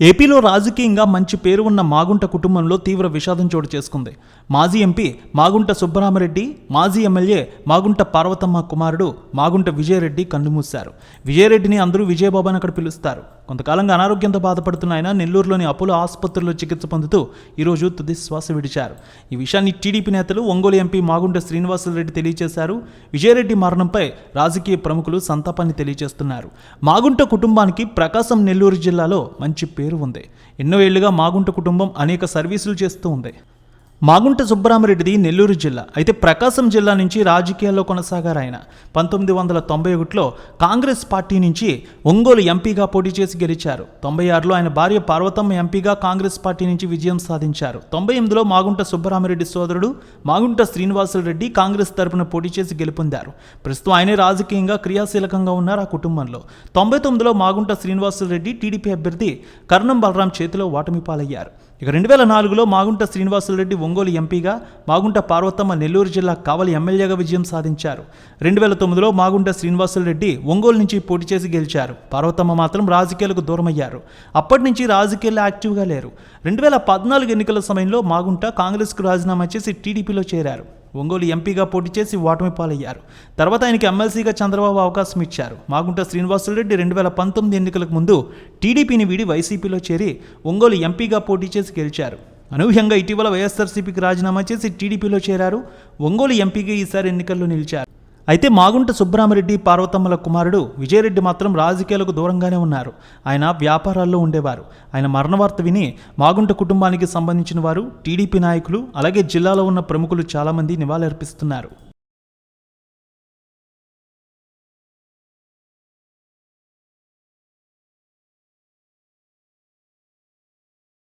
ఏపీలో రాజకీయంగా మంచి పేరు ఉన్న మాగుంట కుటుంబంలో తీవ్ర విషాదం చోటు చేసుకుంది. మాజీ ఎంపీ మాగుంట సుబ్బరామరెడ్డి మాజీ ఎమ్మెల్యే మాగుంట పార్వతమ్మ కుమారుడు మాగుంట విజయరెడ్డి కన్నుమూశారు. విజయరెడ్డిని అందరూ విజయబాబు అని అక్కడ పిలుస్తారు. కొంతకాలంగా అనారోగ్యంతో బాధపడుతున్న ఆయన నెల్లూరులోని అపోలో ఆసుపత్రిలో చికిత్స పొందుతూ ఈరోజు తుది శ్వాస విడిచారు. ఈ విషయాన్ని టీడీపీ నేతలు ఒంగోలు ఎంపీ మాగుంట శ్రీనివాసులరెడ్డి తెలియజేశారు. విజయరెడ్డి మరణంపై రాజకీయ ప్రముఖులు సంతాపాన్ని తెలియజేస్తున్నారు. మాగుంట కుటుంబానికి ప్రకాశం నెల్లూరు జిల్లాలో మంచి పేరు ఉంది. ఎన్నో ఏళ్ళుగా మాగుంట కుటుంబం అనేక సర్వీసులు చేస్తూ ఉంది. మాగుంట సుబ్బరామరెడ్డిది నెల్లూరు జిల్లా. అయితే ప్రకాశం జిల్లా నుంచి రాజకీయాల్లో కొనసాగారు ఆయన పంతొమ్మిది వందల తొంభై ఒకటిలో కాంగ్రెస్ పార్టీ నుంచి ఒంగోలు ఎంపీగా పోటీ చేసి గెలిచారు. తొంభై ఆరులో ఆయన భార్య పార్వతమ్మ ఎంపీగా కాంగ్రెస్ పార్టీ నుంచి విజయం సాధించారు. తొంభై ఎనిమిదిలో మాగుంట సుబ్బరామరెడ్డి సోదరుడు మాగుంట శ్రీనివాసులరెడ్డి కాంగ్రెస్ తరపున పోటీ చేసి గెలుపొందారు. ప్రస్తుతం ఆయనే రాజకీయంగా క్రియాశీలకంగా ఉన్నారు ఆ కుటుంబంలో. తొంభై తొమ్మిదిలో మాగుంట శ్రీనివాసులరెడ్డి టీడీపీ అభ్యర్థి కర్ణం బలరాం చేతిలో ఓటమి పాలయ్యారు ఇక రెండు వేల నాలుగులో మాగుంట శ్రీనివాసులరెడ్డి ఒంగోలు ఎంపీగా మాగుంట పార్వతమ్మ నెల్లూరు జిల్లా కావలి ఎమ్మెల్యేగా విజయం సాధించారు. రెండు వేల తొమ్మిదిలో మాగుంట శ్రీనివాసులరెడ్డి ఒంగోలు నుంచి పోటీ చేసి గెలిచారు. పార్వతమ్మ మాత్రం రాజకీయాలకు దూరమయ్యారు. అప్పటి నుంచి రాజకీయాల్లో యాక్టివ్గా లేరు. రెండు వేల పద్నాలుగు ఎన్నికల సమయంలో మాగుంట కాంగ్రెస్కు రాజీనామా చేసి టీడీపీలో చేరారు. ఒంగోలు ఎంపీగా పోటీ చేసి ఓటమి పాలయ్యారు. తర్వాత ఆయనకి ఎమ్మెల్సీగా చంద్రబాబు అవకాశం ఇచ్చారు. మాగుంట శ్రీనివాసులరెడ్డి రెండు వేల పంతొమ్మిది ఎన్నికలకు ముందు టీడీపీని వీడి వైసీపీలో చేరి ఒంగోలు ఎంపీగా పోటీ చేసి గెలిచారు. అనూహ్యంగా ఇటీవల వైఎస్ఆర్సీపీకి రాజీనామా చేసి టీడీపీలో చేరారు. ఒంగోలు ఎంపీగా ఈసారి ఎన్నికల్లో నిలిచారు. అయితే మాగుంట సుబ్బరామరెడ్డి పార్వతమ్మల కుమారుడు విజయరెడ్డి మాత్రం రాజకీయాలకు దూరంగానే ఉన్నారు. ఆయన వ్యాపారాల్లో ఉండేవారు. ఆయన మరణవార్త విని మాగుంట కుటుంబానికి సంబంధించిన వారు టీడీపీ నాయకులు అలాగే జిల్లాలో ఉన్న ప్రముఖులు చాలామంది నివాళులర్పిస్తున్నారు.